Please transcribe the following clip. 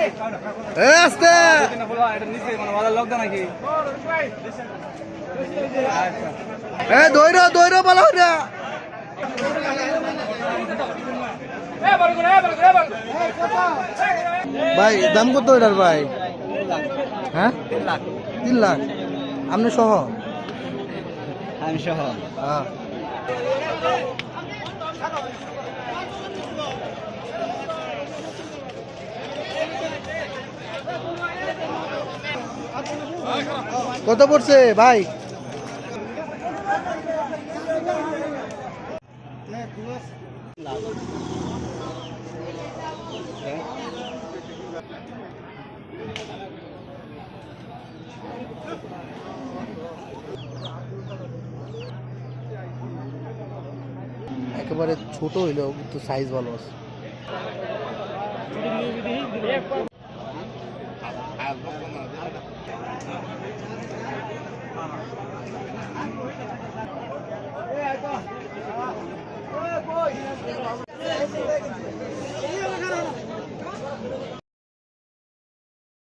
এ আস্তে এ দৈর দৈর বলো না। ভাই দাম কত এটার ভাই? হ্যাঁ? তিন লাখ। আপনি সহ? আমি সহ। হ্যাঁ। কত পড়ছে ভাই? একেবারে ছোট হইলেও কিন্তু সাইজ ভালো আছে। 哎，哥，哎，哥。